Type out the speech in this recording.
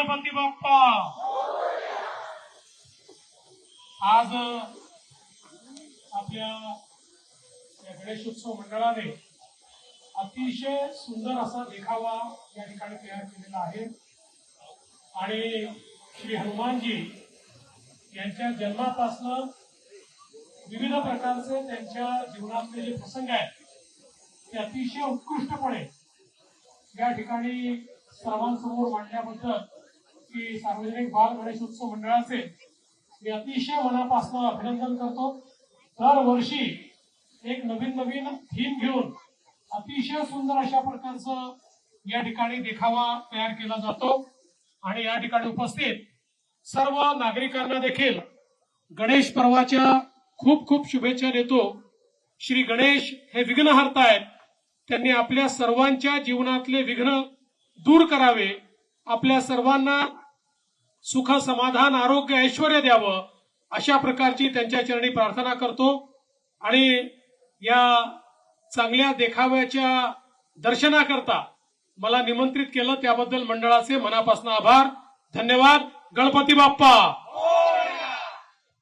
गणपती बाप्पा आज आपल्या या गणेशोत्सव मंडळाने अतिशय सुंदर असा देखावा या ठिकाणी तयार केलेला आहे. आणि श्री हनुमानजी यांच्या जन्मापासनं विविध प्रकारचे त्यांच्या जीवनातले जे प्रसंग आहेत ते अतिशय उत्कृष्टपणे या ठिकाणी सर्वांसमोर मांडल्याबद्दल की सार्वजनिक बाल गणेशोत्सव मंडळाचे मी अतिशय मनापासून अभिनंदन करतो. दरवर्षी एक नवीन नवीन थीम घेऊन अतिशय सुंदर अशा प्रकारचं या ठिकाणी देखावा तयार केला जातो. आणि या ठिकाणी उपस्थित सर्व नागरिकांना देखील गणेश पर्वाच्या खूप खूप शुभेच्छा देतो. श्री गणेश हे विघ्नहर्ता आहेत त्यांनी आपल्या सर्वांच्या जीवनातले विघ्न दूर करावे. आपल्या सर्वांना सुख समाधान आरोग्य ऐश्वर द्यावं अशा प्रकारची त्यांच्या चरणी प्रार्थना करतो. आणि या चांगल्या देखाव्याच्या दर्शनाकरता मला निमंत्रित केलं त्याबद्दल मंडळाचे मनापासून आभार. धन्यवाद. गणपती बाप्पा!